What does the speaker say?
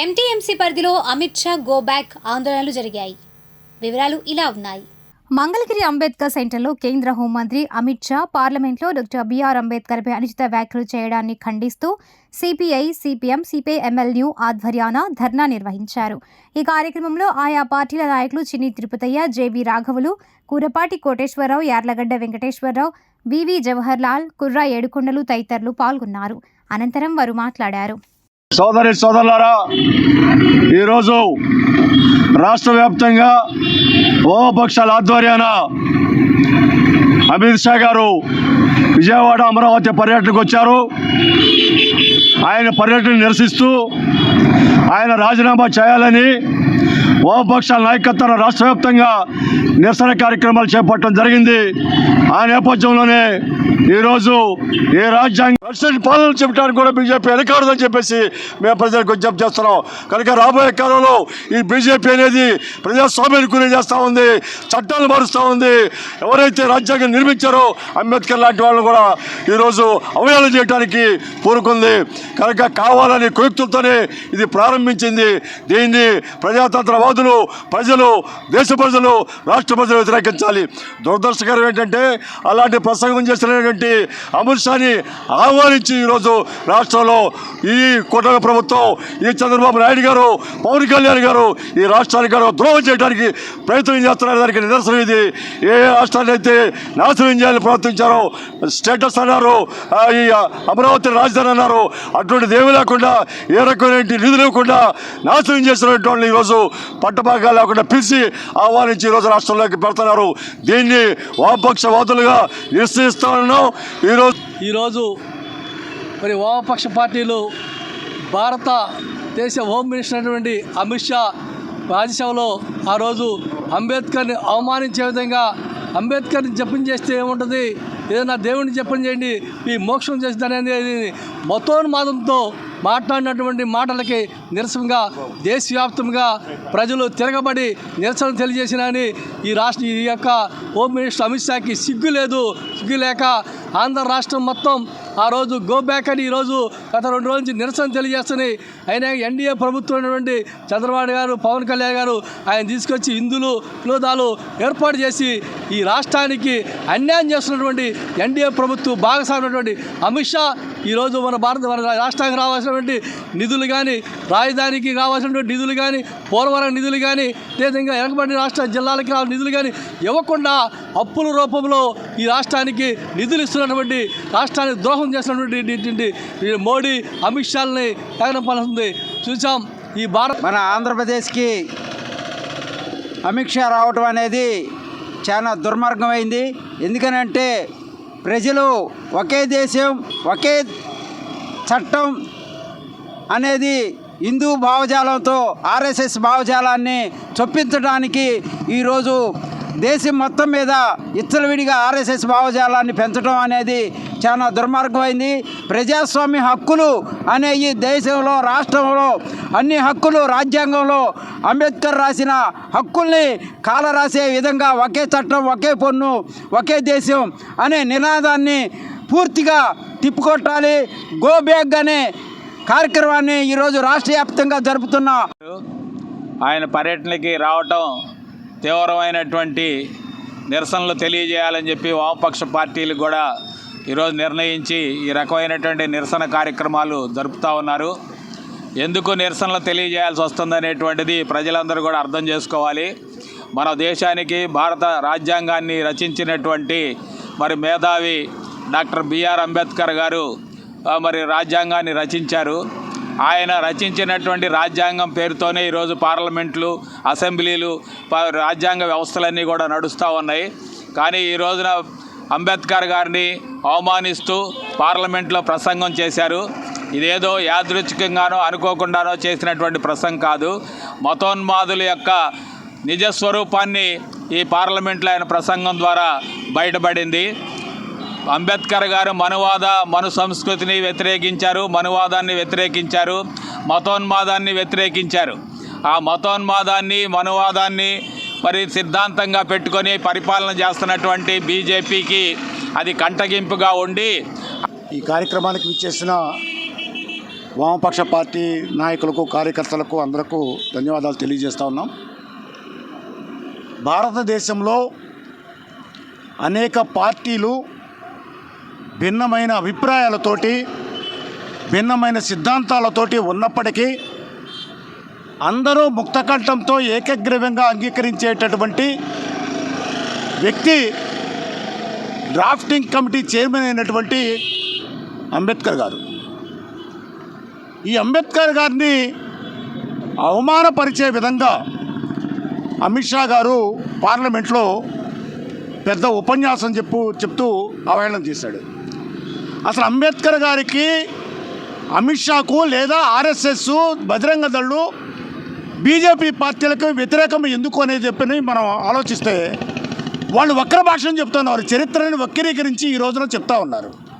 MTMC పరిధిలో Amit Shah go back ఆందోళనలు జరిగాయి. వివరాలు ఇలా ఉన్నాయి. మంగళగిరి అంబేద్కర్ సెంటర్లో కేంద్ర హోంమంత్రి అమిత్ షా పార్లమెంట్లో డాక్టర్ బిఆర్ అంబేద్కర్పై అనుచిత వ్యాఖ్యలు చేయడాన్ని ఖండిస్తూ సిపిఐ సిపిఎం సిపిఐ ఎమ్మెల్యూ ఆధ్వర్యాన ధర్నా నిర్వహించారు. ఈ కార్యక్రమంలో ఆయా పార్టీల నాయకులు చిన్ని తిరుపతయ్య జేవి రాఘవులు కూరపాటి కోటేశ్వరరావు యార్లగడ్డ వెంకటేశ్వరరావు వివి జవహర్ లాల్ కుర్రా ఏడుకొండలు తదితరులు పాల్గొన్నారు. అనంతరం వారు మాట్లాడారు. సోదరి సోదరులారా ఈరోజు రాష్ట్ర వ్యాప్తంగా వామపక్షాల ఆధ్వర్యాన అమిత్ షా గారు విజయవాడ అమరావతి పర్యటనకు వచ్చారు. ఆయన పర్యటన నిరసిస్తూ ఆయన రాజీనామా చేయాలని వామపక్షాల నాయకత్వం రాష్ట్ర వ్యాప్తంగా నిరసన కార్యక్రమాలు చేపట్టడం జరిగింది. ఆ నేపథ్యంలోనే ఈరోజు ఏ రాజ్యాంగ పాలన చెప్పడానికి కూడా బీజేపీ వెనకాడదని చెప్పేసి మేము ప్రజలకు విజ్ఞప్తి చేస్తున్నాం. కనుక రాబోయే కాలంలో ఈ బీజేపీ అనేది ప్రజాస్వామ్యాన్ని గురి చేస్తూ ఉంది చట్టాలు మారుస్తూ ఉంది. ఎవరైతే రాజ్యాంగం నిర్మించారో అంబేద్కర్ లాంటి వాళ్ళు కూడా ఈరోజు అవయాలు చేయడానికి కోరుకుంది కనుక కావాలని కుయుక్తులతోనే ఇది ప్రారంభించింది. దీన్ని ప్రజాతంత్రవాదులు ప్రజలు దేశ ప్రజలు రాష్ట్ర ప్రజలు వ్యతిరేకించాలి. దురదృష్టకరం ఏంటంటే అలాంటి ప్రసంగం చేసినటువంటి అమిత్ షాని ఆహ్వానించి ఈరోజు రాష్ట్రంలో ఈ కూటమి ప్రభుత్వం ఈ చంద్రబాబు నాయుడు గారు పవన్ కళ్యాణ్ గారు ఈ రాష్ట్రానికి గారు ద్రోహం చేయడానికి ప్రయత్నం చేస్తున్నారు. దానికి నిదర్శనం ఇది. ఏ రాష్ట్రాన్ని అయితే నాశనం చేయాలని ప్రవర్తించారో స్టేటస్ అన్నారు ఈ అమరావతి రాజధాని అన్నారు అటువంటిది ఏమీ లేకుండా ఏ రకమైన నిధులు లేకుండా నాశనం చేసినటువంటి వాళ్ళు ఈరోజు పట్టభాగాలు లేకుండా పిలిచి ఆహ్వానించి ఈరోజు రాష్ట్రంలోకి పెడుతున్నారు. దీన్ని వామపక్షవాదులుగా నిశ్చయిస్తా ఈరోజు ఈరోజు మరి వామపక్ష పార్టీలు భారతదేశ హోమ్ మినిస్టర్ అయినటువంటి అమిత్ షా రాజ్యసభలో ఆ రోజు అంబేద్కర్ని అవమానించే విధంగా అంబేద్కర్ని జపం చేస్తే ఏముంటుంది? ఏదైనా దేవుడిని జపం చేయండి మీ మోక్షం చేస్తుంది అనేది మతోన్మాదంతో మాట్లాడినటువంటి మాటలకి నిరసనగా దేశవ్యాప్తంగా ప్రజలు తిరగబడి నిరసన తెలియజేసినని ఈ రాష్ట్ర ఈ యొక్క హోమ్ మినిస్టర్ అమిత్ షాకి సిగ్గు లేదు సిగ్గు లేక ఆంధ్ర రాష్ట్రం మొత్తం ఆ రోజు గో బ్యాక్ అని ఈరోజు గత రెండు రోజుల నుంచి నిరసన తెలియజేస్తున్నాయి అయినా ఎన్డీఏ ప్రభుత్వం ఉన్నటువంటి చంద్రబాబు గారు పవన్ కళ్యాణ్ గారు ఆయన తీసుకొచ్చి హిందులు వినోదాలు ఏర్పాటు చేసి ఈ రాష్ట్రానికి అన్యాయం చేస్తున్నటువంటి ఎన్డీఏ ప్రభుత్వం భాగస్వామైనటువంటి అమిత్ షా ఈరోజు మన భారత మన రాష్ట్రానికి రావాల్సినటువంటి నిధులు కానీ రాజధానికి కావాల్సినటువంటి నిధులు కానీ పోలవరం నిధులు కానీ అదేవిధంగా వెనకబడిన రాష్ట్ర జిల్లాలకి రావాలి నిధులు కానీ ఇవ్వకుండా అప్పుల రూపంలో ఈ రాష్ట్రానికి నిధులు ఇస్తున్నటువంటి రాష్ట్రానికి ద్రోహం చేస్తున్నటువంటి ఈ మోడీ అమిత్ షాల్ని తగనపడుతుంది చూసాం ఈ భారత్ మన ఆంధ్రప్రదేశ్కి అమిత్ షా రావటం అనేది చాలా దుర్మార్గమైంది. ఎందుకనంటే ప్రజలు ఒకే దేశం ఒకే చట్టం అనేది హిందూ భావజాలంతో ఆర్ఎస్ఎస్ భావజాలాన్ని చొప్పించడానికి ఈరోజు దేశం మొత్తం మీద ఇచ్చలవిడిగా ఆర్ఎస్ఎస్ భావజాలాన్ని పెంచడం అనేది చాలా దుర్మార్గమైంది. ప్రజాస్వామ్య హక్కులు అనే ఈ దేశంలో రాష్ట్రంలో అన్ని హక్కులు రాజ్యాంగంలో అంబేద్కర్ రాసిన హక్కుల్ని కాలరాసే విధంగా ఒకే చట్టం ఒకే పన్ను ఒకే దేశం అనే నినాదాన్ని పూర్తిగా తిప్పుకొట్టాలి. గో బ్యాక్ అనే కార్యక్రమాన్ని ఈరోజు రాష్ట్ర వ్యాప్తంగా జరుపుతున్న ఆయన పర్యటనకి రావటం తీవ్రమైనటువంటి నిరసనలు తెలియజేయాలని చెప్పి వామపక్ష పార్టీలు కూడా ఈరోజు నిర్ణయించి ఈ రకమైనటువంటి నిరసన కార్యక్రమాలు జరుపుతూ ఉన్నారు. ఎందుకు నిరసనలు తెలియజేయాల్సి వస్తుందనేటువంటిది ప్రజలందరూ కూడా అర్థం చేసుకోవాలి. మన దేశానికి భారత రాజ్యాంగాన్ని రచించినటువంటి మరి మేధావి డాక్టర్ బిఆర్ అంబేద్కర్ గారు మరి రాజ్యాంగాన్ని రచించారు. ఆయన రచించినటువంటి రాజ్యాంగం పేరుతోనే ఈరోజు పార్లమెంట్లు అసెంబ్లీలు ప- రాజ్యాంగ వ్యవస్థలన్నీ కూడా నడుస్తూ ఉన్నాయి. కానీ ఈ రోజున అంబేద్కర్ గారిని అవమానిస్తూ పార్లమెంట్లో ప్రసంగం చేశారు. ఇదేదో యాదృచ్ఛికంగానో అనుకోకుండానో చేసినటువంటి ప్రసంగం కాదు. మతోన్మాదుల యొక్క నిజస్వరూపాన్ని ఈ పార్లమెంట్లో ఆయన ప్రసంగం ద్వారా బయటపడింది. అంబేద్కర్ గారు మనువాద మను సంస్కృతిని వ్యతిరేకించారు మనువాదాన్ని వ్యతిరేకించారు మతోన్మాదాన్ని వ్యతిరేకించారు. ఆ మతోన్మాదాన్ని మనువాదాన్ని మరి సిద్ధాంతంగా పెట్టుకొని పరిపాలన చేస్తున్నటువంటి బీజేపీకి అది కంటగింపుగా ఉండి ఈ కార్యక్రమానికి విచ్చేసిన వామపక్ష పార్టీ నాయకులకు కార్యకర్తలకు అందరకు ధన్యవాదాలు తెలియజేస్తూ ఉన్నాం. భారతదేశంలో అనేక పార్టీలు భిన్నమైన అభిప్రాయాలతోటి భిన్నమైన సిద్ధాంతాలతోటి ఉన్నప్పటికీ అందరూ ముక్తకంఠంతో ఏకగ్రీవంగా అంగీకరించేటటువంటి వ్యక్తి డ్రాఫ్టింగ్ కమిటీ చైర్మన్ అయినటువంటి అంబేద్కర్ గారు. ఈ అంబేద్కర్ గారిని అవమానపరిచే విధంగా అమిత్ షా గారు పార్లమెంట్లో పెద్ద ఉపన్యాసం చెప్పు చెప్తూ అవహేళన చేశాడు. అసలు అంబేద్కర్ గారికి అమిత్ షాకు లేదా ఆర్ఎస్ఎస్ బజరంగ దళ్ళు బీజేపీ పార్టీలకు వ్యతిరేకం ఎందుకు అనేది చెప్పని మనం ఆలోచిస్తే వాళ్ళు వక్ర భాషను చెప్తున్నారు. చరిత్రని వక్రీకరించి ఈ రోజున చెప్తా ఉన్నారు.